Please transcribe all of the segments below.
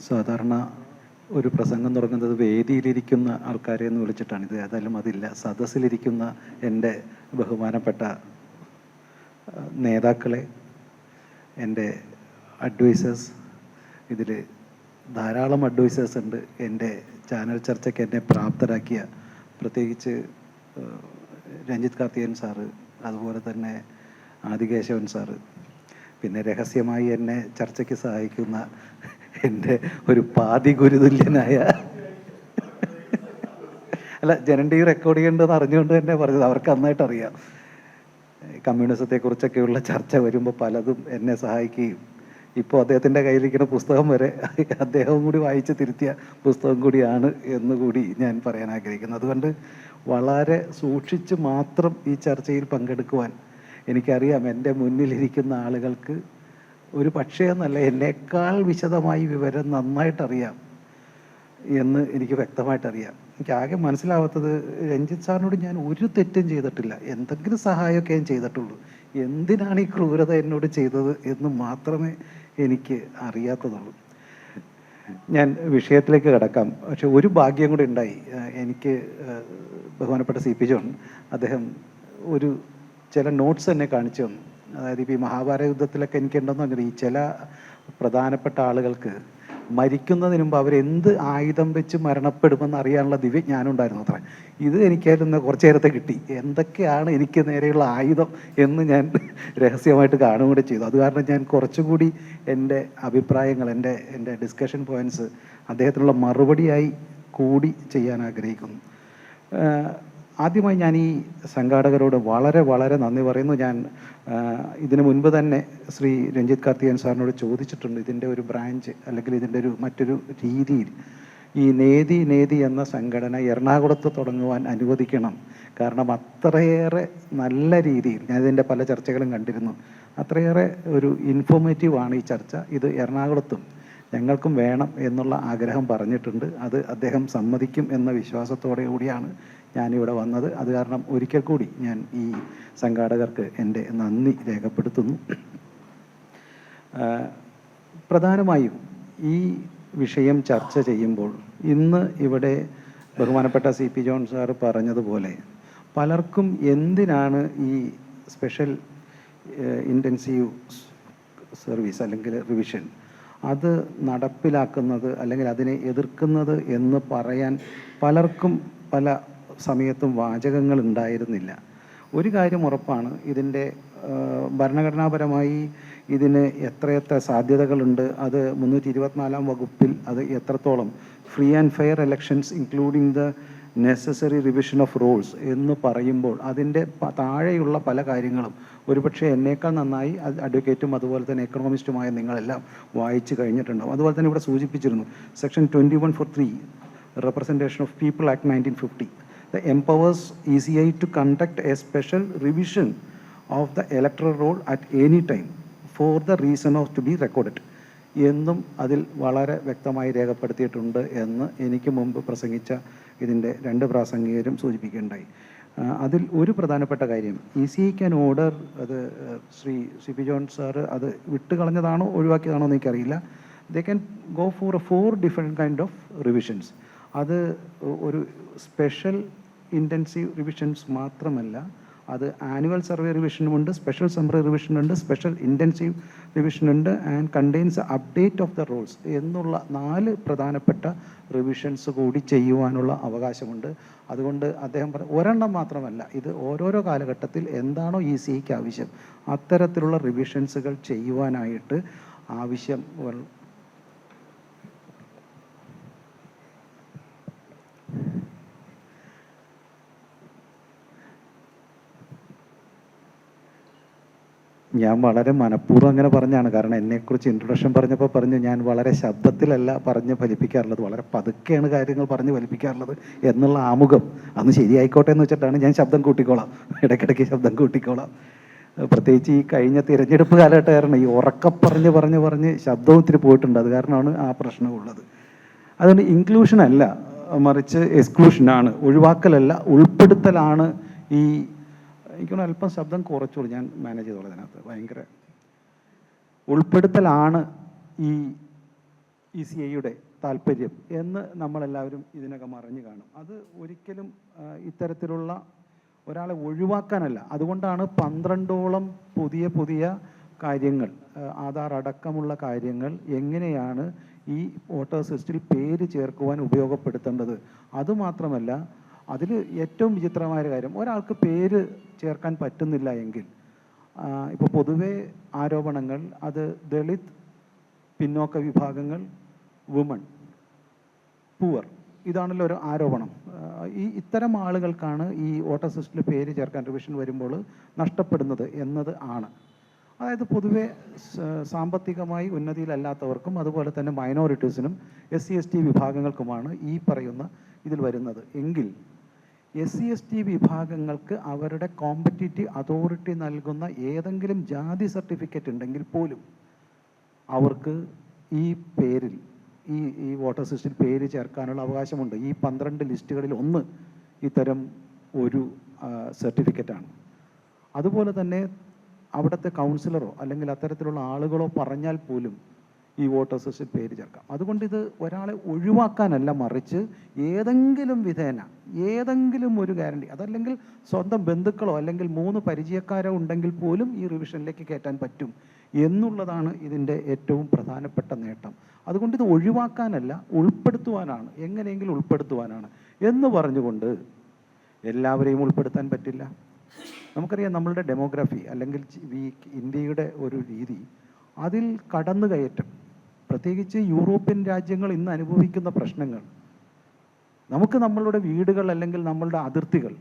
സാധാരണ ഒരു പ്രസംഗം തുടങ്ങുന്നത് വേദിയിലിരിക്കുന്ന ആൾക്കാരെ എന്ന് വിളിച്ചിട്ടാണ് ഇത് ഏതായാലും അതില്ല. സദസ്സിലിരിക്കുന്ന എന്റെ ബഹുമാനപ്പെട്ട നേതാക്കളെ എന്റെ അഡ്വൈസേഴ്സ് ഇതിൽ ധാരാളം അഡ്വൈസേഴ്സ് ഉണ്ട്. എന്റെ ചാനൽ ചർച്ചയ്ക്ക് എന്നെ പ്രാപ്തരാക്കിയ പ്രത്യേകിച്ച് രഞ്ജിത് രഞ്ജിത്ത് കാർത്തികൻ സാറ് അതുപോലെ തന്നെ ആദികേശവൻ സാറ്. പിന്നെ രഹസ്യമായി എന്നെ ചർച്ചയ്ക്ക് സഹായിക്കുന്ന എന്റെ ഒരു പാതി ഗുരുതുല്യനായ അല്ല ജനൻ റെക്കോർഡ് ചെയ്യേണ്ടതെന്ന് അറിഞ്ഞുകൊണ്ട് തന്നെ പറഞ്ഞത്. അവർക്ക് നന്നായിട്ട് അറിയാം. കമ്മ്യൂണിസത്തെക്കുറിച്ചൊക്കെയുള്ള ചർച്ച വരുമ്പോൾ പലതും എന്നെ സഹായിക്കുകയും ഇപ്പോൾ അദ്ദേഹത്തിന്റെ കയ്യിലിരിക്കുന്ന പുസ്തകം വരെ അദ്ദേഹവും കൂടി വായിച്ച് തിരുത്തിയ പുസ്തകം കൂടിയാണ് എന്നുകൂടി ഞാൻ പറയാൻ ആഗ്രഹിക്കുന്നത് അതുകൊണ്ട് വളരെ സൂക്ഷിച്ച് മാത്രം ഈ ചർച്ചയിൽ പങ്കെടുക്കുവാൻ എനിക്കറിയാം എന്റെ മുന്നിലിരിക്കുന്ന ആളുകൾക്ക് ഒരു പക്ഷേ എന്നല്ല എന്നേക്കാൾ വിശദമായി വിവരം നന്നായിട്ടറിയാം എന്ന് എനിക്ക് വ്യക്തമായിട്ടറിയാം. എനിക്ക് ആകെ മനസ്സിലാവാത്തത് രഞ്ജിത്ത് സാറിനോട് ഞാൻ ഒരു തെറ്റും ചെയ്തിട്ടില്ല. എന്തെങ്കിലും സഹായമൊക്കെ ഞാൻ ചെയ്തിട്ടുള്ളൂ. എന്തിനാണ് ഈ ക്രൂരത എന്നോട് ചെയ്തത് എന്ന് മാത്രമേ എനിക്ക് അറിയാത്തതുള്ളൂ. ഞാൻ വിഷയത്തിലേക്ക് കിടക്കാം. പക്ഷെ ഒരു ഭാഗ്യം കൂടി ഉണ്ടായി. എനിക്ക് ബഹുമാനപ്പെട്ട സി പി ജോൺ അദ്ദേഹം ഒരു ചില നോട്ട്സ് എന്നെ കാണിച്ചു തന്നു. അതായത് ഇപ്പോൾ ഈ മഹാഭാരത യുദ്ധത്തിലൊക്കെ എനിക്കുണ്ടെന്ന് പറഞ്ഞത് ഈ ചില പ്രധാനപ്പെട്ട ആളുകൾക്ക് മരിക്കുന്നതിന് മുമ്പ് അവരെന്ത് ആയുധം വെച്ച് മരണപ്പെടുമെന്ന് അറിയാനുള്ള ദിവ്യജ്ഞാനം ഉണ്ടായിരുന്നു അത്ര. ഇത് എനിക്കായിരുന്നു കുറച്ച് നേരത്തെ കിട്ടി. എന്തൊക്കെയാണ് എനിക്ക് നേരെയുള്ള ആയുധം എന്ന് ഞാൻ രഹസ്യമായിട്ട് കാണുകയും കൂടെ ചെയ്തു. അത് കാരണം ഞാൻ കുറച്ചുകൂടി എന്റെ അഭിപ്രായങ്ങൾ എന്റെ എന്റെ ഡിസ്കഷൻ പോയിന്റ്സ് അദ്ദേഹത്തിനുള്ള മറുപടിയായി കൂടി ചെയ്യാൻ ആഗ്രഹിക്കുന്നു. ആദ്യമായി ഞാൻ ഈ സംഘാടകരോട് വളരെ വളരെ നന്ദി പറയുന്നു. ഞാൻ ഇതിനു മുൻപ് തന്നെ ശ്രീ രഞ്ജിത് കാർത്തികൻ സാറിനോട് ചോദിച്ചിട്ടുണ്ട് ഇതിന്റെ ഒരു ബ്രാഞ്ച് അല്ലെങ്കിൽ ഇതിന്റെ ഒരു മറ്റൊരു രീതിയിൽ ഈ നേതി നേതി എന്ന സംഘടന എറണാകുളത്ത് തുടങ്ങുവാൻ അനുവദിക്കണം. കാരണം അത്രയേറെ നല്ല രീതിയിൽ ഞാൻ ഇതിന്റെ പല ചർച്ചകളും കണ്ടിരുന്നു. അത്രയേറെ ഒരു ഇൻഫോർമേറ്റീവ് ആണ് ഈ ചർച്ച. ഇത് എറണാകുളത്തും ഞങ്ങൾക്കും വേണം എന്നുള്ള ആഗ്രഹം പറഞ്ഞിട്ടുണ്ട്. അത് അദ്ദേഹം സമ്മതിക്കും എന്ന വിശ്വാസത്തോടെ കൂടിയാണ് ഞാനിവിടെ വന്നത്. അത് കാരണം ഒരിക്കൽ കൂടി ഞാൻ ഈ സംഘാടകർക്ക് എന്റെ നന്ദി രേഖപ്പെടുത്തുന്നു. പ്രധാനമായും ഈ വിഷയം ചർച്ച ചെയ്യുമ്പോൾ ഇന്ന് ഇവിടെ ബഹുമാനപ്പെട്ട സി പി ജോൺ സാർ പറഞ്ഞതുപോലെ പലർക്കും എന്തിനാണ് ഈ സ്പെഷ്യൽ ഇന്റൻസീവ് സർവീസ് അല്ലെങ്കിൽ റിവിഷൻ അത് നടപ്പിലാക്കുന്നത് അല്ലെങ്കിൽ അതിനെ എതിർക്കുന്നത് എന്ന് പറയാൻ പലർക്കും പല സമയത്തും വാചകങ്ങൾ ഉണ്ടായിരുന്നില്ല ഒരു കാര്യം ഉറപ്പാണ് ഇതിന്റെ ഭരണഘടനാപരമായി ഇതിന് എത്രയെത്ര സാധ്യതകളുണ്ട് അത് മുന്നൂറ്റി ഇരുപത്തിനാലാം വകുപ്പിൽ അത് എത്രത്തോളം free and fair elections including the necessary revision of rules എന്ന് പറയുമ്പോൾ അതിന്റെ താഴെയുള്ള പല കാര്യങ്ങളും ഒരുപക്ഷെ എന്നേക്കാൾ നന്നായി അഡ്വക്കേറ്റും അതുപോലെ തന്നെ എക്കണോമിസ്റ്റുമായ നിങ്ങളെല്ലാം വായിച്ചു കഴിഞ്ഞിട്ടുണ്ടാവും. അതുപോലെ തന്നെ ഇവിടെ സൂചിപ്പിച്ചിരുന്നു section twenty one four three representation of people act 1950 that empowers ECI to conduct a special revision of the electoral roll at any time for the reason of to be recorded. എന്നും അതിൽ വളരെ വ്യക്തമായി രേഖപ്പെടുത്തിയിട്ടുണ്ട് എന്ന് എനിക്ക് മുമ്പ് പ്രസംഗിച്ച ഇതിന്റെ രണ്ട് പ്രാസംഗികരും സൂചിപ്പിക്കുകയുണ്ടായി. അതിൽ ഒരു പ്രധാനപ്പെട്ട കാര്യം ഇ സി ക്യാൻ ഓർഡർ അത് Shri C P John sir അത് വിട്ടുകളഞ്ഞതാണോ ഒഴിവാക്കിയതാണോ എന്ന് എനിക്കറിയില്ല. They can go for four different kind of revisions അത് ഒരു സ്പെഷ്യൽ ഇന്റൻസീവ് റിവിഷൻസ് മാത്രമല്ല അത് ആനുവൽ സർവേ റിവിഷനുമുണ്ട് സ്പെഷ്യൽ സർവേ റിവിഷനുണ്ട് special intensive റിവിഷനുണ്ട് and contains update of the rules എന്നുള്ള നാല് പ്രധാനപ്പെട്ട റിവിഷൻസ് കൂടി ചെയ്യുവാനുള്ള അവകാശമുണ്ട്. അതുകൊണ്ട് അദ്ദേഹം പറ ഒരെണ്ണം മാത്രമല്ല ഇത് ഓരോരോ കാലഘട്ടത്തിൽ എന്താണോ ഇ സിക്ക് ആവശ്യം അത്തരത്തിലുള്ള റിവിഷൻസുകൾ ചെയ്യുവാനായിട്ട് ആവശ്യം ഞാൻ വളരെ മനഃപൂർവം അങ്ങനെ പറഞ്ഞാണ്. കാരണം എന്നെക്കുറിച്ച് ഇൻട്രൊഡക്ഷൻ പറഞ്ഞപ്പോൾ പറഞ്ഞു ഞാൻ വളരെ ശബ്ദത്തിലല്ല പറഞ്ഞ് ഫലിപ്പിക്കാറുള്ളത് വളരെ പതുക്കെയാണ് കാര്യങ്ങൾ പറഞ്ഞ് ഫലിപ്പിക്കാറുള്ളത് എന്നുള്ള ആമുഖം. അന്ന് ശരിയായിക്കോട്ടെ എന്ന് വെച്ചിട്ടാണ് ഞാൻ ശബ്ദം കൂട്ടിക്കോളാം. ഇടയ്ക്കിടയ്ക്ക് ശബ്ദം കൂട്ടിക്കോളാം. പ്രത്യേകിച്ച് ഈ കഴിഞ്ഞ തിരഞ്ഞെടുപ്പ് കാലഘട്ടം കാരണം ഈ ഉറക്കം പറഞ്ഞ് പറഞ്ഞ് പറഞ്ഞ് ശബ്ദവും ഇത്തിരി പോയിട്ടുണ്ട്. അത് കാരണമാണ് ആ പ്രശ്നമുള്ളത് അതുകൊണ്ട് ഇൻക്ലൂഷൻ അല്ല മറിച്ച് എക്സ്ക്ലൂഷനാണ് ഒഴിവാക്കലല്ല ഉൾപ്പെടുത്തലാണ് ഈ എനിക്കൊന്ന് അല്പം ശബ്ദം കുറച്ചോളൂ ഞാൻ മാനേജ് ചെയ്തോളാം ഇതിനകത്ത്. ഭയങ്കര ഉൾപ്പെടുത്തലാണ് ഈ ഇ സി ഐയുടെ താല്പര്യം എന്ന് നമ്മളെല്ലാവരും ഇതിനകം അറിഞ്ഞു കാണും. അത് ഒരിക്കലും ഇത്തരത്തിലുള്ള ഒരാളെ ഒഴിവാക്കാനല്ല. അതുകൊണ്ടാണ് പന്ത്രണ്ടോളം പുതിയ പുതിയ കാര്യങ്ങൾ ആധാർ അടക്കമുള്ള കാര്യങ്ങൾ എങ്ങനെയാണ് ഈ വോട്ടേഴ്സ് ലിസ്റ്റിൽ പേര് ചേർക്കുവാൻ ഉപയോഗപ്പെടുത്തേണ്ടത്. അതുമാത്രമല്ല അതിൽ ഏറ്റവും വിചിത്രമായ കാര്യം ഒരാൾക്ക് പേര് ചേർക്കാൻ പറ്റുന്നില്ല എങ്കിൽ ഇപ്പോൾ പൊതുവെ ആരോപണങ്ങൾ അത് ദളിത് പിന്നോക്ക വിഭാഗങ്ങൾ വുമൺ പൂവർ ഇതാണല്ലോ ഒരു ആരോപണം. ഈ ഇത്തരം ആളുകൾക്കാണ് ഈ വോട്ടർ സിസ്റ്റിൽ പേര് ചേർക്കാൻ റിവിഷൻ വരുമ്പോൾ നഷ്ടപ്പെടുന്നത് എന്നത് ആണ്. അതായത് പൊതുവെ സാമ്പത്തികമായി ഉന്നതിയിലല്ലാത്തവർക്കും അതുപോലെ തന്നെ മൈനോറിറ്റീസിനും എസ് സി എസ് ടി വിഭാഗങ്ങൾക്കുമാണ് ഈ പറയുന്ന ഇതിൽ വരുന്നത്. എങ്കിൽ എസ് സി എസ് ടി വിഭാഗങ്ങൾക്ക് അവരുടെ കോമ്പറ്റീറ്റീവ് അതോറിറ്റി നൽകുന്ന ഏതെങ്കിലും ജാതി സർട്ടിഫിക്കറ്റ് ഉണ്ടെങ്കിൽ പോലും അവർക്ക് ഈ പേരിൽ ഈ ഈ വോട്ടർ ലിസ്റ്റിൽ പേര് ചേർക്കാനുള്ള അവകാശമുണ്ട്. ഈ പന്ത്രണ്ട് ലിസ്റ്റുകളിൽ ഒന്ന് ഇത്തരം ഒരു സർട്ടിഫിക്കറ്റാണ് അതുപോലെ തന്നെ അവിടുത്തെ കൗൺസിലറോ അല്ലെങ്കിൽ അത്തരത്തിലുള്ള ആളുകളോ പറഞ്ഞാൽ പോലും ഈ വോട്ടർ ലിസ്റ്റിൽ പേര് ചേർക്കാം. അതുകൊണ്ട് ഇത് ഒരാളെ ഒഴിവാക്കാനല്ല മറിച്ച് ഏതെങ്കിലും വിധേന ഏതെങ്കിലും ഒരു ഗ്യാരണ്ടി അതല്ലെങ്കിൽ സ്വന്തം ബന്ധുക്കളോ അല്ലെങ്കിൽ മൂന്ന് പരിചയക്കാരോ ഉണ്ടെങ്കിൽ പോലും ഈ റിവിഷനിലേക്ക് കയറ്റാൻ പറ്റും എന്നുള്ളതാണ് ഇതിന്റെ ഏറ്റവും പ്രധാനപ്പെട്ട നേട്ടം. അതുകൊണ്ട് ഇത് ഒഴിവാക്കാനല്ല ഉൾപ്പെടുത്തുവാനാണ് എങ്ങനെയെങ്കിലും ഉൾപ്പെടുത്തുവാനാണ് എന്ന് പറഞ്ഞുകൊണ്ട് എല്ലാവരെയും ഉൾപ്പെടുത്താൻ പറ്റില്ല. നമുക്കറിയാം നമ്മളുടെ ഡെമോഗ്രഫി അല്ലെങ്കിൽ ഇന്ത്യയുടെ ഒരു രീതി അതിൽ കടന്നു കയറ്റം പ്രത്യേകിച്ച് യൂറോപ്യൻ രാജ്യങ്ങൾ ഇന്ന് അനുഭവിക്കുന്ന പ്രശ്നങ്ങൾ. നമുക്ക് നമ്മളുടെ വീടുകൾ അല്ലെങ്കിൽ നമ്മളുടെ അതിർത്തികൾ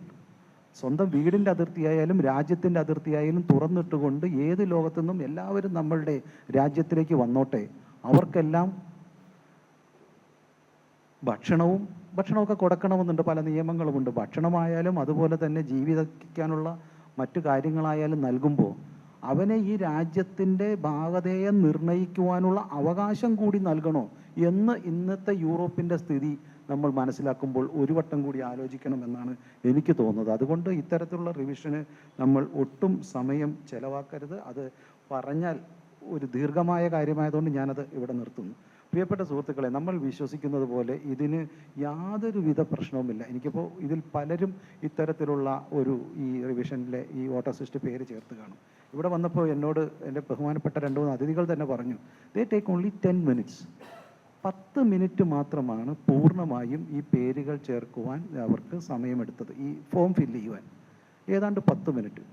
സ്വന്തം വീടിന്റെ അതിർത്തിയായാലും രാജ്യത്തിന്റെ അതിർത്തിയായാലും തുറന്നിട്ടുകൊണ്ട് ഏത് ലോകത്തുനിന്നും എല്ലാവരും നമ്മളുടെ രാജ്യത്തിലേക്ക് വന്നോട്ടെ. അവർക്കെല്ലാം ഭക്ഷണവും ഭക്ഷണമൊക്കെ കൊടുക്കണമെന്നുണ്ട് പല നിയമങ്ങളുമുണ്ട്. ഭക്ഷണമായാലും അതുപോലെ തന്നെ ജീവിക്കാനുള്ള മറ്റു കാര്യങ്ങളായാലും നൽകുമ്പോൾ അവനെ ഈ രാജ്യത്തിന്റെ ഭാഗധേയം നിർണയിക്കുവാനുള്ള അവകാശം കൂടി നൽകണോ എന്ന് ഇന്നത്തെ യൂറോപ്പിന്റെ സ്ഥിതി നമ്മൾ മനസ്സിലാക്കുമ്പോൾ ഒരു വട്ടം കൂടി ആലോചിക്കണമെന്നാണ് എനിക്ക് തോന്നുന്നത്. അതുകൊണ്ട് ഇത്തരത്തിലുള്ള റിവിഷന് നമ്മൾ ഒട്ടും സമയം ചെലവാക്കരുത്. അത് പറഞ്ഞാൽ ഒരു ദീർഘമായ കാര്യമായതുകൊണ്ട് ഞാനത് ഇവിടെ നിർത്തുന്നു. പ്രിയപ്പെട്ട സുഹൃത്തുക്കളെ നമ്മൾ വിശ്വസിക്കുന്നത് പോലെ ഇതിന് യാതൊരുവിധ പ്രശ്നവുമില്ല. എനിക്കിപ്പോൾ ഇതിൽ പലരും ഇത്തരത്തിലുള്ള ഒരു ഈ റിവിഷനിലെ ഈ ഓട്ടോസിസ്റ്റ് പേര് ചേർത്ത് കാണും. ഇവിടെ വന്നപ്പോൾ എന്നോട് എന്റെ ബഹുമാനപ്പെട്ട രണ്ട് മൂന്ന് അതിഥികൾ തന്നെ പറഞ്ഞു they take only ten minutes പത്ത് മിനിറ്റ് മാത്രമാണ് പൂർണമായും ഈ പേരുകൾ ചേർക്കുവാൻ അവർക്ക് സമയമെടുത്തത് ഈ ഫോം ഫില്ല് ചെയ്യുവാൻ. ഏതാണ്ട് പത്ത് മിനിറ്റ്.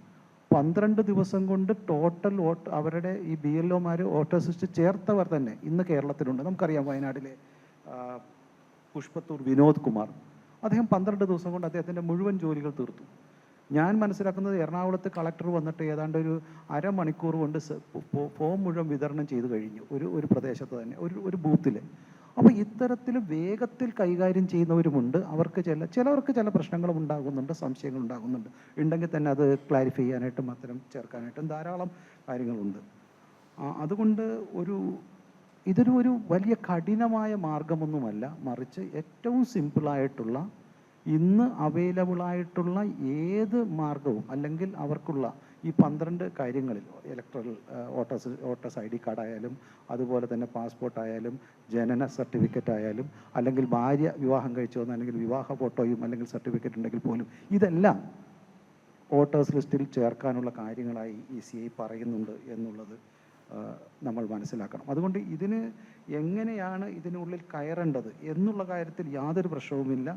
പന്ത്രണ്ട് ദിവസം കൊണ്ട് ടോട്ടൽ വോട്ട് അവരുടെ ഈ ബി എൽ ഒമാർ വോട്ടർ ചേർത്തവർ തന്നെ ഇന്ന് കേരളത്തിലുണ്ട്. നമുക്കറിയാം വയനാട്ടിലെ പുഷ്പത്തൂർ വിനോദ് കുമാർ. അദ്ദേഹം പന്ത്രണ്ട് ദിവസം കൊണ്ട് അദ്ദേഹത്തിന്റെ മുഴുവൻ ജോലികൾ തീർത്തു. ഞാൻ മനസ്സിലാക്കുന്നത് എറണാകുളത്ത് കളക്ടർ വന്നിട്ട് ഏതാണ്ട് ഒരു അരമണിക്കൂർ കൊണ്ട് ഫോം മുഴുവൻ വിതരണം ചെയ്തു കഴിഞ്ഞു. ഒരു ഒരു പ്രദേശത്ത് തന്നെ ഒരു ഒരു ബൂത്തിൽ അപ്പോൾ ഇത്തരത്തിൽ വേഗത്തിൽ കൈകാര്യം ചെയ്യുന്നവരുമുണ്ട്. അവർക്ക് ചില ചിലവർക്ക് ചില പ്രശ്നങ്ങളും ഉണ്ടാകുന്നുണ്ട് സംശയങ്ങളും ഉണ്ടാകുന്നുണ്ട്. ഉണ്ടെങ്കിൽ തന്നെ അത് ക്ലാരിഫൈ ചെയ്യാനായിട്ടും അത്തരം ചേർക്കാനായിട്ടും ധാരാളം കാര്യങ്ങളുണ്ട്. അതുകൊണ്ട് ഒരു ഇതൊരു ഒരു വലിയ കഠിനമായ മാർഗമൊന്നുമല്ല. മറിച്ച് ഏറ്റവും സിമ്പിളായിട്ടുള്ള ഇന്ന് അവൈലബിൾ ആയിട്ടുള്ള ഏത് മാർഗവും അല്ലെങ്കിൽ അവർക്കുള്ള ഈ പന്ത്രണ്ട് കാര്യങ്ങളിൽ electoral voters voters I D card ആയാലും അതുപോലെ തന്നെ പാസ്പോർട്ട് ആയാലും ജനന സർട്ടിഫിക്കറ്റ് ആയാലും അല്ലെങ്കിൽ ഭാര്യ വിവാഹം കഴിച്ചു വന്ന അല്ലെങ്കിൽ വിവാഹ ഫോട്ടോയും അല്ലെങ്കിൽ സർട്ടിഫിക്കറ്റ് ഉണ്ടെങ്കിൽ പോലും ഇതെല്ലാം വോട്ടേഴ്സ് ലിസ്റ്റിൽ ചേർക്കാനുള്ള കാര്യങ്ങളായി ഇ സി ഐ പറയുന്നുണ്ട് എന്നുള്ളത് നമ്മൾ മനസ്സിലാക്കണം. അതുകൊണ്ട് ഇതിന് എങ്ങനെയാണ് ഇതിനുള്ളിൽ കയറേണ്ടത് എന്നുള്ള കാര്യത്തിൽ യാതൊരു പ്രശ്നവുമില്ല.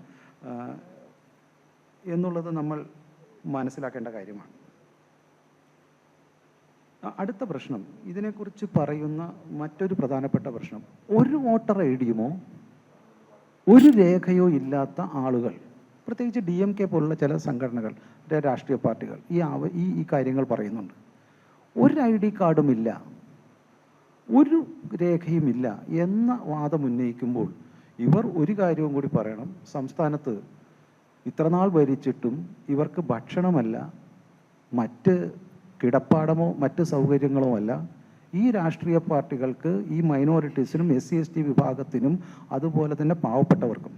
എന്നുള്ളത് നമ്മൾ മനസ്സിലാക്കേണ്ട കാര്യമാണ്. അടുത്ത പ്രശ്നം ഇതിനെക്കുറിച്ച് പറയുന്ന മറ്റൊരു പ്രധാനപ്പെട്ട പ്രശ്നം ഒരു വോട്ടർ ഐ ഡിയുമോ ഒരു രേഖയോ ഇല്ലാത്ത ആളുകൾ പ്രത്യേകിച്ച് ഡി എം കെ പോലുള്ള ചില സംഘടനകൾ രാഷ്ട്രീയ പാർട്ടികൾ ഈ ആവ ഈ ഈ കാര്യങ്ങൾ പറയുന്നുണ്ട്. ഒരു ഐ ഡി കാർഡുമില്ല ഒരു രേഖയുമില്ല എന്ന വാദം ഉന്നയിക്കുമ്പോൾ ഇവർ ഒരു കാര്യവും കൂടി പറയണം. സംസ്ഥാനത്ത് ഇത്രനാൾ ഭരിച്ചിട്ടും ഇവർക്ക് ഭക്ഷണമല്ല മറ്റ് കിടപ്പാടമോ മറ്റ് സൗകര്യങ്ങളോ അല്ല. ഈ രാഷ്ട്രീയ പാർട്ടികൾക്ക് ഈ മൈനോറിറ്റീസിനും എസ് സി എസ് ടി വിഭാഗത്തിനും അതുപോലെ തന്നെ പാവപ്പെട്ടവർക്കും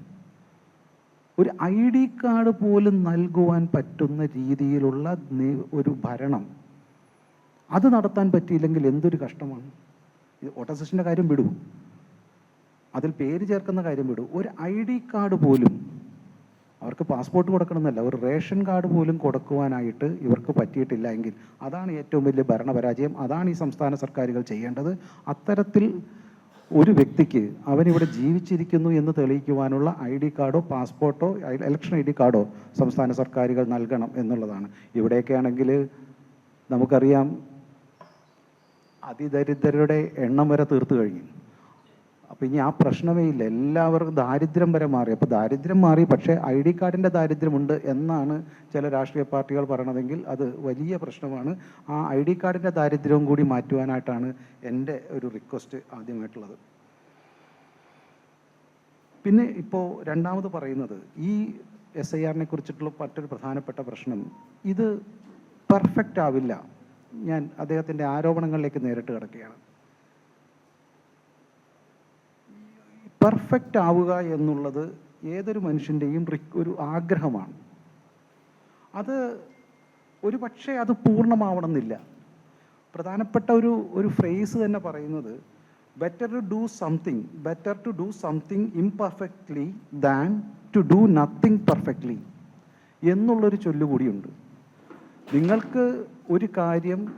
ഒരു ഐ ഡി കാർഡ് പോലും നൽകുവാൻ പറ്റുന്ന രീതിയിലുള്ള ഒരു ഭരണം അത് നടത്താൻ പറ്റിയില്ലെങ്കിൽ എന്തൊരു കഷ്ടമാണ്? ഓട്ടോസിഷന്റെ സെഷന്റെ കാര്യം വിടൂ. അതിൽ പേര് ചേർക്കുന്ന കാര്യം വിടും. ഒരു ഐ ഡി കാർഡ് പോലും അവർക്ക് പാസ്പോർട്ട് കൊടുക്കണമെന്നല്ല. ഒരു റേഷൻ കാർഡ് പോലും കൊടുക്കുവാനായിട്ട് ഇവർക്ക് പറ്റിയിട്ടില്ല എങ്കിൽ അതാണ് ഏറ്റവും വലിയ ഭരണപരാജയം. അതാണ് ഈ സംസ്ഥാന സർക്കാരുകൾ ചെയ്യേണ്ടത്. അത്തരത്തിൽ ഒരു വ്യക്തിക്ക് അവനിവിടെ ജീവിച്ചിരിക്കുന്നു എന്ന് തെളിയിക്കുവാനുള്ള ഐ ഡി കാർഡോ പാസ്പോർട്ടോ ഇലക്ഷൻ ഐ ഡി കാർഡോ സംസ്ഥാന സർക്കാരുകൾ നൽകണം എന്നുള്ളതാണ്. ഇവിടെയൊക്കെ ആണെങ്കിൽ നമുക്കറിയാം അതിദരിദ്രരുടെ എണ്ണം വരെ തീർത്തു കഴിഞ്ഞു. അപ്പോൾ ഇനി ആ പ്രശ്നമേ ഇല്ല. എല്ലാവർക്കും ദാരിദ്ര്യം വരെ മാറി. അപ്പോൾ ദാരിദ്ര്യം മാറി പക്ഷേ ഐ ഡി കാർഡിന്റെ ദാരിദ്ര്യമുണ്ട് എന്നാണ് ചില രാഷ്ട്രീയ പാർട്ടികൾ പറയണതെങ്കിൽ അത് വലിയ പ്രശ്നമാണ്. ആ ഐ ഡി കാർഡിന്റെ ദാരിദ്ര്യവും കൂടി മാറ്റുവാനായിട്ടാണ് എന്റെ ഒരു റിക്വസ്റ്റ് ആദ്യമായിട്ടുള്ളത്. പിന്നെ ഇപ്പോൾ രണ്ടാമത് പറയുന്നത് ഈ എസ് ഐ ആറിനെ കുറിച്ചിട്ടുള്ള മറ്റൊരു പ്രധാനപ്പെട്ട പ്രശ്നം ഇത് പെർഫെക്റ്റ് ആവില്ല. ഞാൻ അദ്ദേഹത്തിന്റെ ആരോപണങ്ങളിലേക്ക് നേരിട്ട് കിടക്കുകയാണ്. പെർഫെക്റ്റ് ആവുക എന്നുള്ളത് ഏതൊരു മനുഷ്യന്റെയും ഒരു ആഗ്രഹമാണ്. അത് ഒരു പക്ഷേ അത് പൂർണമാവണമെന്നില്ല. പ്രധാനപ്പെട്ട ഒരു ഒരു ഫ്രേസ് തന്നെ പറയുന്നത് better to do something better to do something imperfectly than to do nothing perfectly എന്നുള്ളൊരു ചൊല്ലുകൂടിയുണ്ട്. നിങ്ങൾക്ക് ഒരു കാര്യം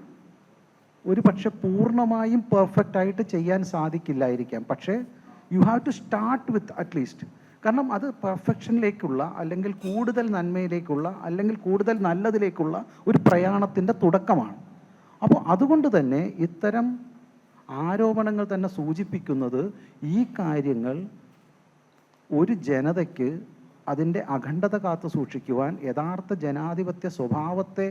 ഒരു പക്ഷെ പൂർണമായും പെർഫെക്റ്റായിട്ട് ചെയ്യാൻ സാധിക്കില്ലായിരിക്കാം. പക്ഷേ you have to start with at least കാരണം അത് പെർഫെക്ഷനിലേക്കുള്ള അല്ലെങ്കിൽ കൂടുതൽ നന്മയിലേക്കുള്ള അല്ലെങ്കിൽ കൂടുതൽ നല്ലതിലേക്കുള്ള ഒരു പ്രയാണത്തിന്റെ തുടക്കമാണ്. അപ്പോൾ അതുകൊണ്ട് തന്നെ ഇത്തരം ആരോപണങ്ങൾ തന്നെ സൂചിപ്പിക്കുന്നത് ഈ കാര്യങ്ങൾ ഒരു ജനതയ്ക്ക് അതിന്റെ അഖണ്ഡത കാത്തു സൂക്ഷിക്കുവാൻ യഥാർത്ഥ ജനാധിപത്യ സ്വഭാവത്തെ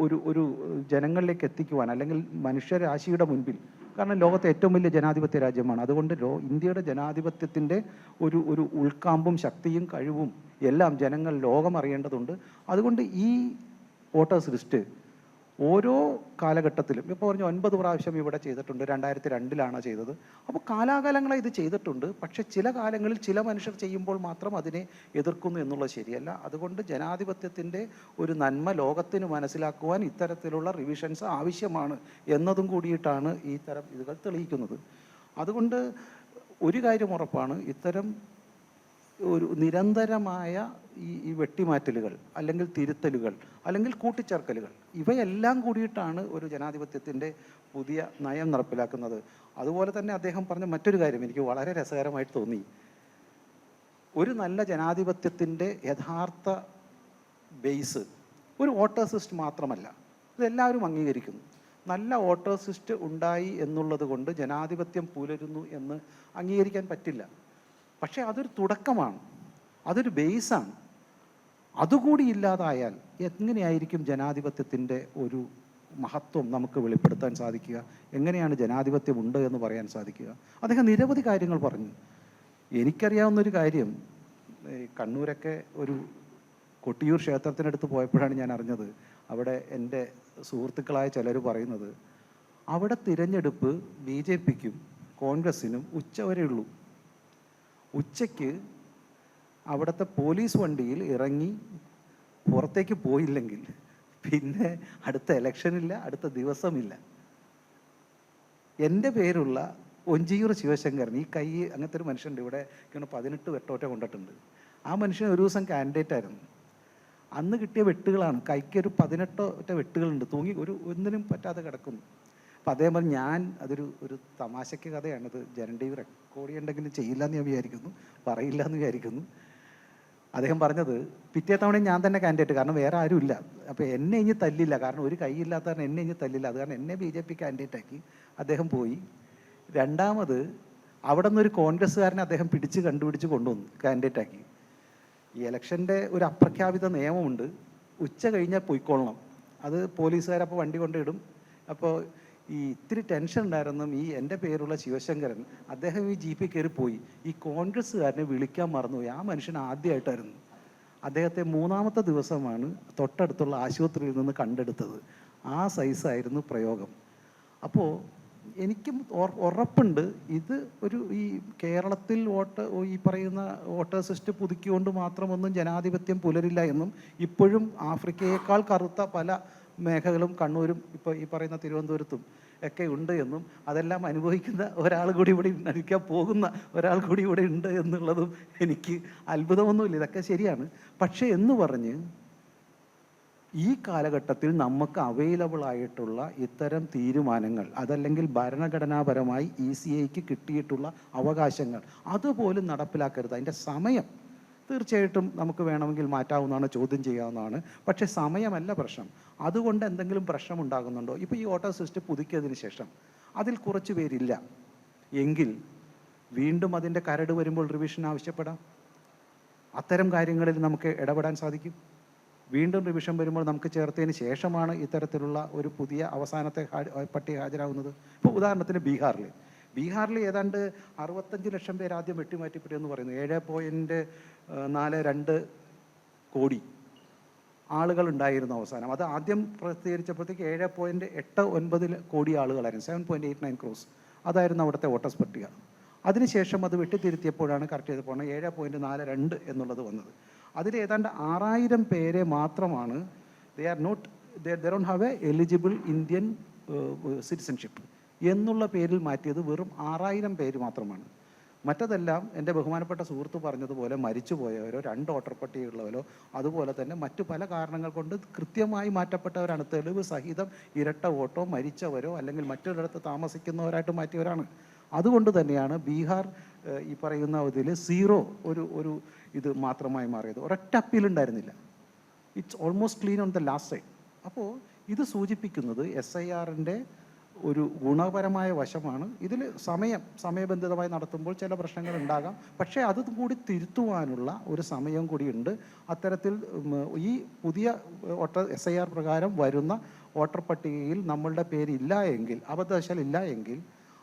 ഒരു ഒരു ജനങ്ങളിലേക്ക് എത്തിക്കുവാൻ അല്ലെങ്കിൽ മനുഷ്യരാശിയുടെ മുൻപിൽ കാരണം ലോകത്തെ ഏറ്റവും വലിയ ജനാധിപത്യ രാജ്യമാണ്. അതുകൊണ്ട് ലോ ഇന്ത്യയുടെ ജനാധിപത്യത്തിന്റെ ഒരു ഒരു ഉൾക്കാമ്പും ശക്തിയും കഴിവും എല്ലാം ജനങ്ങൾ ലോകം അറിയേണ്ടതുണ്ട് അതുകൊണ്ട് ഈ വോട്ടേഴ്സ് ലിസ്റ്റ് ഓരോ കാലഘട്ടത്തിലും ഇപ്പോൾ പറഞ്ഞു ഒൻപത് പ്രാവശ്യം ഇവിടെ ചെയ്തിട്ടുണ്ട് രണ്ടായിരത്തി രണ്ടിലാണ് ചെയ്തത്. അപ്പോൾ കാലാകാലങ്ങളെ ഇത് ചെയ്തിട്ടുണ്ട് പക്ഷേ ചില കാലങ്ങളിൽ ചില മനുഷ്യർ ചെയ്യുമ്പോൾ മാത്രം അതിനെ എതിർക്കുന്നു എന്നുള്ളത് ശരിയല്ല. അതുകൊണ്ട് ജനാധിപത്യത്തിന്റെ ഒരു നന്മ ലോകത്തിന് മനസ്സിലാക്കുവാൻ ഇത്തരത്തിലുള്ള റിവിഷൻസ് ആവശ്യമാണ് എന്നതും കൂടിയിട്ടാണ് ഈ തരം ഇതുകൾ തെളിയിക്കുന്നത്. അതുകൊണ്ട് ഒരു കാര്യം ഉറപ്പാണ് ഇത്തരം ഒരു നിരന്തരമായ ഈ ഈ വെട്ടിമാറ്റലുകൾ അല്ലെങ്കിൽ തിരുത്തലുകൾ അല്ലെങ്കിൽ കൂട്ടിച്ചേർക്കലുകൾ ഇവയെല്ലാം കൂടിയിട്ടാണ് ഒരു ജനാധിപത്യത്തിന്റെ പുതിയ നയം നടപ്പിലാക്കുന്നത്. അതുപോലെ തന്നെ അദ്ദേഹം പറഞ്ഞ മറ്റൊരു കാര്യം എനിക്ക് വളരെ രസകരമായിട്ട് തോന്നി. ഒരു നല്ല ജനാധിപത്യത്തിന്റെ യഥാർത്ഥ ബേസ് ഒരു വോട്ടേഴ്സ് ലിസ്റ്റ് മാത്രമല്ല ഇതെല്ലാവരും അംഗീകരിക്കുന്നു. നല്ല വോട്ടേഴ്സ് ലിസ്റ്റ് ഉണ്ടായി എന്നുള്ളത് കൊണ്ട് ജനാധിപത്യം പുലരുന്നു എന്ന് അംഗീകരിക്കാൻ പറ്റില്ല. പക്ഷേ അതൊരു തുടക്കമാണ്. അതൊരു ബേസാണ്. അതുകൂടി ഇല്ലാതായാൽ എങ്ങനെയായിരിക്കും ജനാധിപത്യത്തിന്റെ ഒരു മഹത്വം നമുക്ക് വെളിപ്പെടുത്താൻ സാധിക്കുക? എങ്ങനെയാണ് ജനാധിപത്യം ഉണ്ട് എന്ന് പറയാൻ സാധിക്കുക? അദ്ദേഹം നിരവധി കാര്യങ്ങൾ പറഞ്ഞു. എനിക്കറിയാവുന്നൊരു കാര്യം കണ്ണൂരൊക്കെ ഒരു കൊട്ടിയൂർ ക്ഷേത്രത്തിനടുത്ത് പോയപ്പോഴാണ് ഞാൻ അറിഞ്ഞത്. അവിടെ എന്റെ സുഹൃത്തുക്കളായ ചിലർ പറയുന്നത് അവിടെ തിരഞ്ഞെടുപ്പ് ബി ജെ പിക്കും കോൺഗ്രസ്സിനും ഉച്ചവരെയുള്ളൂ ഉച്ചയ്ക്ക് അവിടുത്തെ പോലീസ് വണ്ടിയിൽ ഇറങ്ങി പുറത്തേക്ക് പോയില്ലെങ്കിൽ പിന്നെ അടുത്ത ഇലക്ഷനില്ല അടുത്ത ദിവസമില്ല. എന്റെ പേരുള്ള ഒഞ്ചിയൂർ ശിവശങ്കരൻ ഈ കൈ അങ്ങനത്തെ ഒരു മനുഷ്യനുണ്ട് ഇവിടെ ഇങ്ങനെ പതിനെട്ട് വെട്ടോറ്റ കൊണ്ടിട്ടുണ്ട്. ആ മനുഷ്യൻ ഒരു ദിവസം കാൻഡിഡേറ്റ് ആയിരുന്നു. അന്ന് കിട്ടിയ വെട്ടുകളാണ് കൈക്ക് ഒരു പതിനെട്ടോ ഒറ്റ വെട്ടുകളുണ്ട് തൂങ്ങി ഒരു ഒന്നിനും പറ്റാതെ കിടക്കുന്നു. അപ്പം അതേപോലെ ഞാൻ അതൊരു ഒരു തമാശയ്ക്ക് കഥയാണിത് ജനന്റെ റെക്കോർഡ് ചെയ്യണ്ടെങ്കിലും ചെയ്യില്ല എന്ന് ഞാൻ വിചാരിക്കുന്നു. പറയില്ല എന്ന് വിചാരിക്കുന്നു. അദ്ദേഹം പറഞ്ഞത് പിറ്റേ തവണയും ഞാൻ തന്നെ കാൻഡിഡേറ്റ് കാരണം വേറെ ആരും ഇല്ല. അപ്പോൾ എന്നെ ഇനി തല്ലില്ല. കാരണം ഒരു കൈയില്ലാത്ത കാരണം എന്നെ ഇനി തല്ലില്ല. അത് കാരണം എന്നെ ബി ജെ പി കാൻഡിഡേറ്റ് ആക്കി അദ്ദേഹം പോയി. രണ്ടാമത് അവിടെ നിന്നൊരു കോൺഗ്രസ്സുകാരനെ അദ്ദേഹം പിടിച്ച് കണ്ടുപിടിച്ച് കൊണ്ടുവന്നു കാൻഡിഡേറ്റ് ആക്കി. ഈ ഇലക്ഷന്റെ ഒരു അപ്രഖ്യാപിത നിയമമുണ്ട്. ഉച്ച കഴിഞ്ഞാൽ പൊയ്ക്കൊള്ളണം. അത് പോലീസുകാരപ്പോൾ വണ്ടി കൊണ്ടിടും അപ്പോൾ ഈ ഇത്തിരി ടെൻഷൻ ഉണ്ടായിരുന്നു ഈ എന്റെ പേരുള്ള ശിവശങ്കരൻ അദ്ദേഹം ഈ ജീപ്പിൽ കയറി പോയി. ഈ കോൺഗ്രസ്സുകാരനെ വിളിക്കാൻ മറന്നുപോയി. ആ മനുഷ്യൻ ആദ്യമായിട്ടായിരുന്നു. അദ്ദേഹത്തെ മൂന്നാമത്തെ ദിവസമാണ് തൊട്ടടുത്തുള്ള ആശുപത്രിയിൽ നിന്ന് കണ്ടെടുത്തത്. ആ സൈസായിരുന്നു പ്രയോഗം. അപ്പോൾ എനിക്കും ഉറപ്പുണ്ട് ഇത് ഒരു ഈ കേരളത്തിൽ വോട്ട് ഈ പറയുന്ന വോട്ടേഴ്സ് ലിസ്റ്റ് പുതുക്കിക്കൊണ്ട് മാത്രമൊന്നും ജനാധിപത്യം പുലരില്ല എന്നും ഇപ്പോഴും ആഫ്രിക്കയേക്കാൾ കറുത്ത പല മേഖലകളും കണ്ണൂരും ഇപ്പോൾ ഈ പറയുന്ന തിരുവനന്തപുരത്തും ഒക്കെ ഉണ്ട് എന്നും അതെല്ലാം അനുഭവിക്കുന്ന ഒരാൾ കൂടി ഇവിടെ അനുഭവിക്കാൻ പോകുന്ന ഒരാൾ കൂടി ഇവിടെ ഉണ്ട് എന്നുള്ളതും എനിക്ക് അത്ഭുതമൊന്നുമില്ല. ഇതൊക്കെ ശരിയാണ്. പക്ഷേ എന്ന് പറഞ്ഞ് ഈ കാലഘട്ടത്തിൽ നമുക്ക് അവൈലബിൾ ആയിട്ടുള്ള ഇത്തരം തീരുമാനങ്ങൾ അതല്ലെങ്കിൽ ഭരണഘടനാപരമായി ഇ സി ഐക്ക് കിട്ടിയിട്ടുള്ള അവകാശങ്ങൾ അതുപോലും നടപ്പിലാക്കരുത്. അതിന്റെ സമയം തീർച്ചയായിട്ടും നമുക്ക് വേണമെങ്കിൽ മാറ്റാവുന്നതാണ് ചോദ്യം ചെയ്യാവുന്നതാണ്. പക്ഷേ സമയമല്ല പ്രശ്നം. അതുകൊണ്ട് എന്തെങ്കിലും പ്രശ്നം ഉണ്ടാകുന്നുണ്ടോ? ഇപ്പോൾ ഈ ഓട്ടോ സിസ്റ്റം പുതുക്കിയതിന് ശേഷം അതിൽ കുറച്ച് പേരില്ല. എങ്കിൽ വീണ്ടും അതിന്റെ കരട് വരുമ്പോൾ റിവിഷൻ ആവശ്യപ്പെടാം. അത്തരം കാര്യങ്ങളിൽ നമുക്ക് ഇടപെടാൻ സാധിക്കും. വീണ്ടും റിവിഷൻ വരുമ്പോൾ നമുക്ക് ചേർത്തതിന് ശേഷമാണ് ഇത്തരത്തിലുള്ള ഒരു പുതിയ അവസാനത്തെ പട്ടിക ഹാജരാകുന്നത്. ഇപ്പോൾ ഉദാഹരണത്തിന് ബീഹാറിൽ ബീഹാറിൽ ഏതാണ്ട് അറുപത്തഞ്ച് ലക്ഷം പേർ ആദ്യം വെട്ടിമാറ്റിപ്പെട്ടു എന്ന് പറയുന്നു. ഏഴ് പോയിന്റ് നാല് രണ്ട് കോടി ആളുകൾ ഉണ്ടായിരുന്നു അവസാനം. അത് ആദ്യം പ്രസിദ്ധീകരിച്ചപ്പോഴത്തേക്ക് ഏഴ് പോയിന്റ് എട്ട് ഒൻപത് കോടി ആളുകളായിരുന്നു. Seven point eight nine crores അതായിരുന്നു അവിടുത്തെ വോട്ടേഴ്സ് പട്ടിക. അതിനുശേഷം അത് വെട്ടിത്തിരുത്തിയപ്പോഴാണ് കറക്റ്റ് ചെയ്ത് പോകുന്നത് ഏഴ് പോയിന്റ് നാല് രണ്ട് എന്നുള്ളത് വന്നത്. അതിൽ ഏതാണ്ട് ആറായിരം പേരെ മാത്രമാണ് they are not they don't have a eligible Indian citizenship എന്നുള്ള പേരിൽ മാറ്റിയത് വെറും ആറായിരം പേര് മാത്രമാണ്. മറ്റതെല്ലാം എന്റെ ബഹുമാനപ്പെട്ട സുഹൃത്ത് പറഞ്ഞതുപോലെ മരിച്ചു പോയവരോ രണ്ട് ഓട്ടർപ്പട്ടിയുള്ളവരോ അതുപോലെ തന്നെ മറ്റു പല കാരണങ്ങൾ കൊണ്ട് കൃത്യമായി മാറ്റപ്പെട്ടവരാണ്. തെളിവ് സഹിതം ഇരട്ട വോട്ടോ മരിച്ചവരോ അല്ലെങ്കിൽ മറ്റൊരിടത്ത് താമസിക്കുന്നവരായിട്ട് മാറ്റിയവരാണ്. അതുകൊണ്ട് തന്നെയാണ് ബീഹാർ ഈ പറയുന്ന ഇതിൽ സീറോ ഒരു ഒരു ഇത് മാത്രമായി മാറിയത്. ഒരൊറ്റ അപ്പീൽ ഉണ്ടായിരുന്നില്ല. It's almost clean on the last side. അപ്പോൾ ഇത് സൂചിപ്പിക്കുന്നത് എസ് ഐ ആറിന്റെ ഒരു ഗുണപരമായ വശമാണ്. ഇതിൽ സമയം സമയബന്ധിതമായി നടത്തുമ്പോൾ ചില പ്രശ്നങ്ങൾ ഉണ്ടാകാം. പക്ഷേ അത് കൂടി തിരുത്തുവാനുള്ള ഒരു സമയം കൂടിയുണ്ട് അത്തരത്തിൽ ഈ പുതിയ വോട്ടർ എസ് ഐ ആർ പ്രകാരം വരുന്ന വോട്ടർ പട്ടികയിൽ നമ്മളുടെ പേരില്ല എങ്കിൽ അബദ്ധവശാൽ ഇല്ല എങ്കിൽ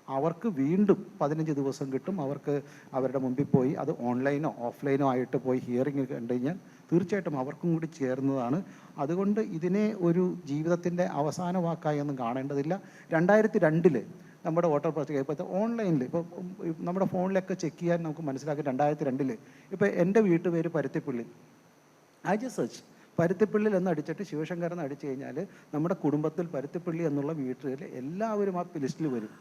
അവർക്ക് വീണ്ടും പതിനഞ്ച് ദിവസം കിട്ടും. അവർക്ക് അവരുടെ മുമ്പിൽ പോയി അത് ഓൺലൈനോ ഓഫ്ലൈനോ ആയിട്ട് പോയി ഹിയറിംഗ് കണ്ടു കഴിഞ്ഞാൽ തീർച്ചയായിട്ടും അവർക്കും കൂടി ചേർന്നതാണ്. അതുകൊണ്ട് ഇതിനെ ഒരു ജീവിതത്തിന്റെ അവസാന വാക്കായി ഒന്നും കാണേണ്ടതില്ല. രണ്ടായിരത്തി രണ്ടിൽ നമ്മുടെ വോട്ടർ പട്ടിക ഇപ്പോഴത്തെ ഓൺലൈനിൽ ഇപ്പോൾ നമ്മുടെ ഫോണിലൊക്കെ ചെക്ക് ചെയ്യാൻ നമുക്ക് മനസ്സിലാക്കി രണ്ടായിരത്തി രണ്ടിൽ ഇപ്പോൾ എന്റെ വീട്ടുപേര് പരുത്തിപ്പിള്ളി. ഐ ജസ്റ്റ് സെർച്ച് പരുത്തിപ്പിള്ളിൽ എന്ന് അടിച്ചിട്ട് ശിവശങ്കർ എന്ന് അടിച്ചു കഴിഞ്ഞാൽ നമ്മുടെ കുടുംബത്തിൽ പരുത്തിപ്പിള്ളി എന്നുള്ള വീട്ടിൽ എല്ലാവരും ആ ലിസ്റ്റിൽ വരും.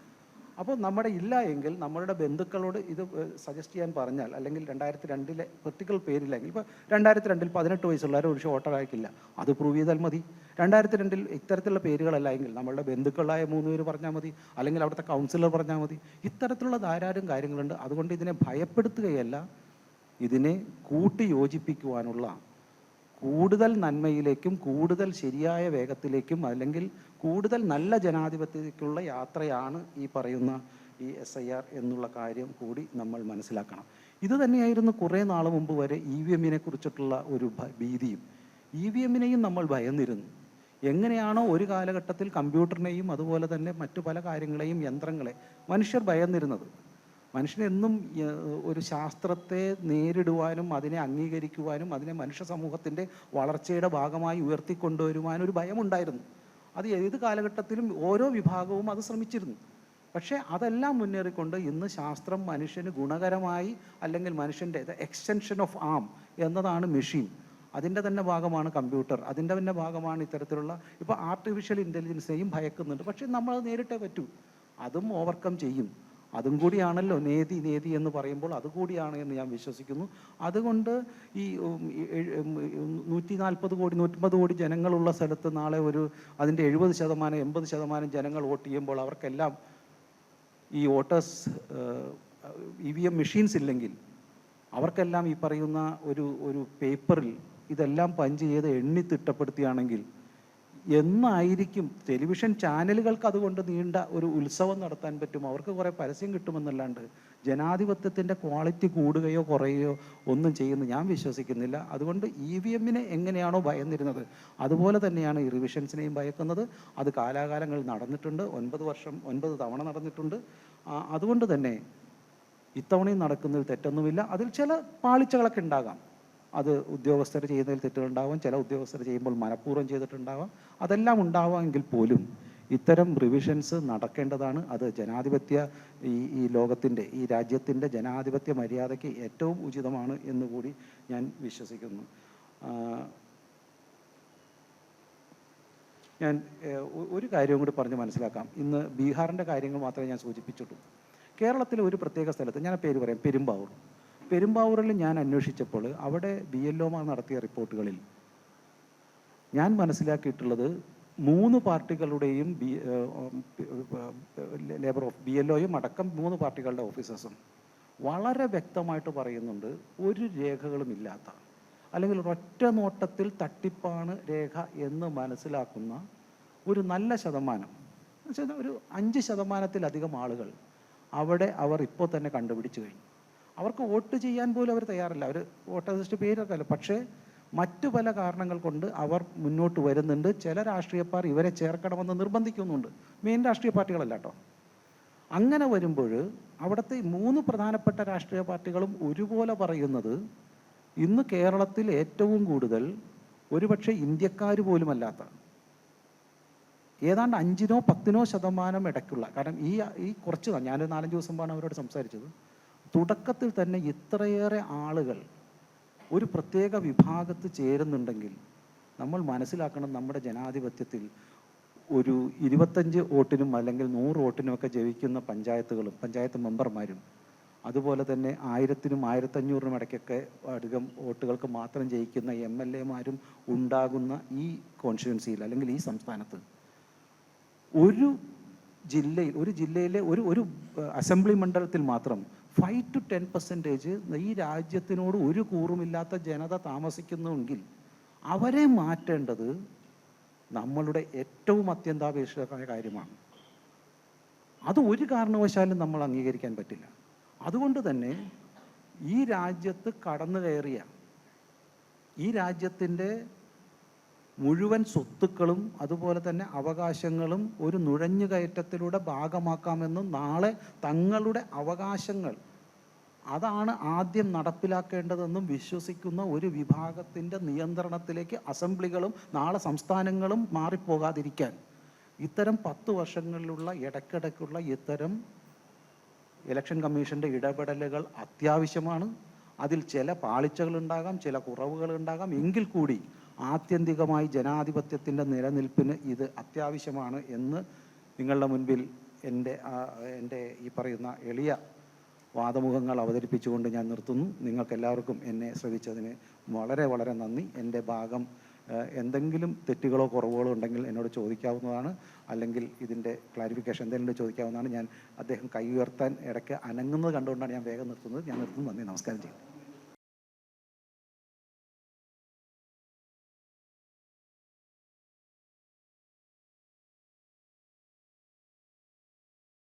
അപ്പോൾ നമ്മുടെ ഇല്ല എങ്കിൽ നമ്മളുടെ ബന്ധുക്കളോട് ഇത് സജസ്റ്റ് ചെയ്യാൻ പറഞ്ഞാൽ അല്ലെങ്കിൽ രണ്ടായിരത്തി രണ്ടിലെ പെർട്ടിക്കുലർ പേരില്ലെങ്കിൽ ഇപ്പോൾ രണ്ടായിരത്തി രണ്ടിൽ പതിനെട്ട് വയസ്സുള്ളവർ ഒരു വോട്ടർ ആയിക്കില്ല അത് പ്രൂവ് ചെയ്താൽ മതി. രണ്ടായിരത്തി രണ്ടിൽ ഇത്തരത്തിലുള്ള പേരുകളല്ല എങ്കിൽ നമ്മളുടെ ബന്ധുക്കളായ മൂന്ന് പേര് പറഞ്ഞാൽ മതി. അല്ലെങ്കിൽ അവിടുത്തെ കൗൺസിലർ പറഞ്ഞാൽ മതി. ഇത്തരത്തിലുള്ള ധാരാളം കാര്യങ്ങളുണ്ട്. അതുകൊണ്ട് ഇതിനെ ഭയപ്പെടുത്തുകയല്ല. ഇതിനെ കൂട്ടി യോജിപ്പിക്കുവാനുള്ള കൂടുതൽ നന്മയിലേക്കും കൂടുതൽ ശരിയായ വേഗത്തിലേക്കും അല്ലെങ്കിൽ കൂടുതൽ നല്ല ജനാധിപത്യത്തിലേക്കുള്ള യാത്രയാണ് ഈ പറയുന്ന ഈ എസ് ഐ ആർ എന്നുള്ള കാര്യം കൂടി നമ്മൾ മനസ്സിലാക്കണം. ഇത് തന്നെയായിരുന്നു കുറേ നാൾ മുമ്പ് വരെ ഇ വി എമ്മിനെ കുറിച്ചിട്ടുള്ള ഒരു ഭീതിയും. ഇ വി എമ്മിനെയും നമ്മൾ ഭയന്നിരുന്നു. എങ്ങനെയാണോ ഒരു കാലഘട്ടത്തിൽ കമ്പ്യൂട്ടറിനെയും അതുപോലെ തന്നെ മറ്റു പല കാര്യങ്ങളെയും യന്ത്രങ്ങളെ മനുഷ്യർ ഭയന്നിരുന്നത്. മനുഷ്യനെന്നും ഒരു ശാസ്ത്രത്തെ നേരിടുവാനും അതിനെ അംഗീകരിക്കുവാനും അതിനെ മനുഷ്യ സമൂഹത്തിന്റെ വളർച്ചയുടെ ഭാഗമായി ഉയർത്തിക്കൊണ്ടുവരുവാനും ഒരു ഭയമുണ്ടായിരുന്നു. അത് ഏത് കാലഘട്ടത്തിലും ഓരോ വിഭാഗവും അത് ശ്രമിച്ചിരുന്നു. പക്ഷേ അതെല്ലാം മുന്നേറിക്കൊണ്ട് ഇന്ന് ശാസ്ത്രം മനുഷ്യന് ഗുണകരമായി അല്ലെങ്കിൽ മനുഷ്യന്റെ എക്സ്റ്റൻഷൻ ഓഫ് ആം എന്നതാണ് മെഷീൻ അതിന്റെ തന്നെ ഭാഗമാണ് കമ്പ്യൂട്ടർ അതിന്റെ തന്നെ ഭാഗമാണ് ഇത്തരത്തിലുള്ള ഇപ്പോൾ ആർട്ടിഫിഷ്യൽ ഇന്റലിജൻസിനെയും ഭയക്കുന്നുണ്ട്. പക്ഷേ നമ്മൾ അത് നേരിട്ടേ പറ്റൂ. അതും ഓവർകം ചെയ്യും. അതും കൂടിയാണല്ലോ നേതി നേതി എന്ന് പറയുമ്പോൾ അതുകൂടിയാണ് എന്ന് ഞാൻ വിശ്വസിക്കുന്നു. അതുകൊണ്ട് ഈ നൂറ്റി നാൽപ്പത് കോടി നൂറ്റമ്പത് കോടി ജനങ്ങളുള്ള സ്ഥലത്ത് നാളെ ഒരു അതിന്റെ എഴുപത് ശതമാനം എൺപത് ശതമാനം ജനങ്ങൾ വോട്ട് ചെയ്യുമ്പോൾ അവർക്കെല്ലാം ഈ voters E V M machines ഇല്ലെങ്കിൽ അവർക്കെല്ലാം ഈ പറയുന്ന ഒരു ഒരു പേപ്പറിൽ ഇതെല്ലാം പഞ്ച് ചെയ്ത് എണ്ണി തിട്ടപ്പെടുത്തിയാണെങ്കിൽ എന്നായിരിക്കും. ടെലിവിഷൻ ചാനലുകൾക്ക് അതുകൊണ്ട് നീണ്ട ഒരു ഉത്സവം നടത്താൻ പറ്റും. അവർക്ക് കുറേ പരസ്യം കിട്ടുമെന്നല്ലാണ്ട് ജനാധിപത്യത്തിന്റെ ക്വാളിറ്റി കൂടുകയോ കുറയുകയോ ഒന്നും ചെയ്യുന്നു. ഞാൻ വിശ്വസിക്കുന്നില്ല. അതുകൊണ്ട് ഇ വി എമ്മിനെ എങ്ങനെയാണോ ഭയന്നിരുന്നത് അതുപോലെ തന്നെയാണ് ഈ റിവിഷൻസിനെയും ഭയക്കുന്നത്. അത് കാലാകാലങ്ങളിൽ നടന്നിട്ടുണ്ട്. ഒൻപത് വർഷം ഒൻപത് തവണ നടന്നിട്ടുണ്ട്. അതുകൊണ്ട് തന്നെ ഇത്തവണയും നടക്കുന്നതിൽ തെറ്റൊന്നുമില്ല. അതിൽ ചില പാളിച്ചകളൊക്കെ ഉണ്ടാകാം. അത് ഉദ്യോഗസ്ഥർ ചെയ്യുന്നതിൽ തെറ്റുകളുണ്ടാവാം ചില ഉദ്യോഗസ്ഥർ ചെയ്യുമ്പോൾ മനഃപൂർവം ചെയ്തിട്ടുണ്ടാവാം. അതെല്ലാം ഉണ്ടാവാമെങ്കിൽ പോലും ഇത്തരം റിവിഷൻസ് നടക്കേണ്ടതാണ്. അത് ജനാധിപത്യ ഈ ഈ ലോകത്തിന്റെ ഈ രാജ്യത്തിന്റെ ജനാധിപത്യ മര്യാദയ്ക്ക് ഏറ്റവും ഉചിതമാണ് എന്ന് കൂടി ഞാൻ വിശ്വസിക്കുന്നു. ഞാൻ ഒരു കാര്യവും കൂടി പറഞ്ഞ് മനസ്സിലാക്കാം. ഇന്ന് ബീഹാറിന്റെ കാര്യങ്ങൾ മാത്രമേ ഞാൻ സൂചിപ്പിച്ചിട്ടുള്ളൂ. കേരളത്തിലെ ഒരു പ്രത്യേക സ്ഥലത്ത് ഞാൻ പേര് പറയാം പെരുമ്പാവൂർ. പെരുമ്പാവൂരിൽ ഞാൻ അന്വേഷിച്ചപ്പോൾ അവിടെ ബി എൽ ഒമാർ നടത്തിയ റിപ്പോർട്ടുകളിൽ ഞാൻ മനസ്സിലാക്കിയിട്ടുള്ളത് മൂന്ന് പാർട്ടികളുടെയും B labour of B L ഒയും അടക്കം മൂന്ന് പാർട്ടികളുടെ ഓഫീസേഴ്സും. വളരെ വ്യക്തമായിട്ട് പറയുന്നുണ്ട് ഒരു രേഖകളും ഇല്ലാത്ത അല്ലെങ്കിൽ ഒരൊറ്റ നോട്ടത്തിൽ തട്ടിപ്പാണ് രേഖ എന്ന് മനസ്സിലാക്കുന്ന ഒരു നല്ല ശതമാനം ഒരു അഞ്ച് ശതമാനത്തിലധികം ആളുകൾ അവിടെ അവർ ഇപ്പോൾ തന്നെ കണ്ടുപിടിച്ചു കഴിഞ്ഞു. അവർക്ക് വോട്ട് ചെയ്യാൻ പോലും അവർ തയ്യാറല്ല. അവർ വോട്ടർ ലിസ്റ്റ് പേരൊക്കെ അല്ല പക്ഷേ മറ്റു പല കാരണങ്ങൾ കൊണ്ട് അവർ മുന്നോട്ട് വരുന്നുണ്ട്. ചില രാഷ്ട്രീയക്കാർ ഇവരെ ചേർക്കണമെന്ന് നിർബന്ധിക്കുന്നുണ്ട് മെയിൻ രാഷ്ട്രീയ പാർട്ടികളല്ല കേട്ടോ. അങ്ങനെ വരുമ്പോൾ അവിടുത്തെ മൂന്ന് പ്രധാനപ്പെട്ട രാഷ്ട്രീയ പാർട്ടികളും ഒരുപോലെ പറയുന്നത് ഇന്ന് കേരളത്തിൽ ഏറ്റവും കൂടുതൽ ഒരുപക്ഷെ ഇന്ത്യക്കാർ പോലുമല്ലാത്ത ഏതാണ്ട് അഞ്ചിനോ പത്തിനോ ശതമാനം ഇടയ്ക്കുള്ള കാരണം ഈ ഈ കുറച്ച് ഞാൻ നാലഞ്ച് ദിവസം മുമ്പാണ് അവരോട് സംസാരിച്ചത്. തുടക്കത്തിൽ തന്നെ ഇത്രയേറെ ആളുകൾ ഒരു പ്രത്യേക വിഭാഗത്ത് ചേരുന്നുണ്ടെങ്കിൽ നമ്മൾ മനസ്സിലാക്കണം നമ്മുടെ ജനാധിപത്യത്തിൽ ഒരു ഇരുപത്തഞ്ച് വോട്ടിനും അല്ലെങ്കിൽ നൂറ് വോട്ടിനുമൊക്കെ ജയിക്കുന്ന പഞ്ചായത്തുകളും പഞ്ചായത്ത് മെമ്പർമാരും അതുപോലെ തന്നെ ആയിരത്തിനും ആയിരത്തഞ്ഞൂറിനും ഇടയ്ക്കൊക്കെ അധികം വോട്ടുകൾക്ക് മാത്രം ജയിക്കുന്ന എം എൽ എമാരും ഉണ്ടാകുന്ന ഈ കോൺസ്റ്റിറ്റ്യുവൻസിയിൽ അല്ലെങ്കിൽ ഈ സംസ്ഥാനത്ത് ഒരു ജില്ലയിൽ ഒരു ജില്ലയിലെ ഒരു ഒരു അസംബ്ലി മണ്ഡലത്തിൽ മാത്രം ഫൈവ് ടു ടെൻ പെർസെന്റേജ് ഈ രാജ്യത്തിനോട് ഒരു കൂറുമില്ലാത്ത ജനത താമസിക്കുന്നുവെങ്കിൽ അവരെ മാറ്റേണ്ടത് നമ്മളുടെ ഏറ്റവും അത്യന്താപേക്ഷിതമായ കാര്യമാണ്. അത് ഒരു കാരണവശാലും നമ്മൾ അംഗീകരിക്കാൻ പറ്റില്ല. അതുകൊണ്ട് തന്നെ ഈ രാജ്യത്ത് കടന്നു കയറിയ ഈ രാജ്യത്തിന്റെ മുഴുവൻ സ്വത്തുക്കളും അതുപോലെ തന്നെ അവകാശങ്ങളും ഒരു നുഴഞ്ഞുകയറ്റത്തിലൂടെ ഭാഗമാക്കാമെന്നും നാളെ തങ്ങളുടെ അവകാശങ്ങൾ അതാണ് ആദ്യം നടപ്പിലാക്കേണ്ടതെന്നും വിശ്വസിക്കുന്ന ഒരു വിഭാഗത്തിന്റെ നിയന്ത്രണത്തിലേക്ക് അസംബ്ലികളും നാളെ സംസ്ഥാനങ്ങളും മാറിപ്പോകാതിരിക്കാൻ. ഇത്തരം പത്ത് വർഷങ്ങളിലുള്ള ഇടയ്ക്കിടയ്ക്കുള്ള ഇത്തരം ഇലക്ഷൻ കമ്മീഷന്റെ ഇടപെടലുകൾ അത്യാവശ്യമാണ്. അതിൽ ചില പാളിച്ചകൾ ഉണ്ടാകാം ചില കുറവുകൾ ഉണ്ടാകാം. എങ്കിൽ കൂടി ആത്യന്തികമായി ജനാധിപത്യത്തിന്റെ നിലനിൽപ്പിന് ഇത് അത്യാവശ്യമാണ് എന്ന് നിങ്ങളുടെ മുൻപിൽ എന്റെ എന്റെ ഈ പറയുന്ന എളിയ വാദമുഖങ്ങൾ അവതരിപ്പിച്ചുകൊണ്ട് ഞാൻ നിർത്തുന്നു. നിങ്ങൾക്കെല്ലാവർക്കും എന്നെ ശ്രവിച്ചതിന് വളരെ വളരെ നന്ദി. എന്റെ ഭാഗം എന്തെങ്കിലും തെറ്റുകളോ കുറവുകളോ ഉണ്ടെങ്കിൽ എന്നോട് ചോദിക്കാവുന്നതാണ്. അല്ലെങ്കിൽ ഇതിന്റെ ക്ലാരിഫിക്കേഷൻ എന്തെങ്കിലും ചോദിക്കാവുന്നതാണ്. ഞാൻ അദ്ദേഹം കൈ ഉയർത്താൻ ഇടയ്ക്ക് അനങ്ങുന്നത് കണ്ടുകൊണ്ടാണ് ഞാൻ വേഗം നിർത്തുന്നത്. ഞാൻ നിർത്തുന്നു. നന്ദി. നമസ്കാരം ചെയ്യും